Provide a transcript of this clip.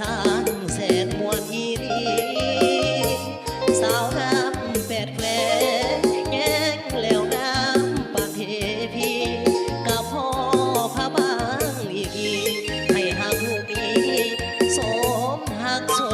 สานแสนมวนอีรีสาวงามแปดแควแย่งแล้วน้ำปากเทพีกับพ่อพระบางอีกให้หักตีสมหักสม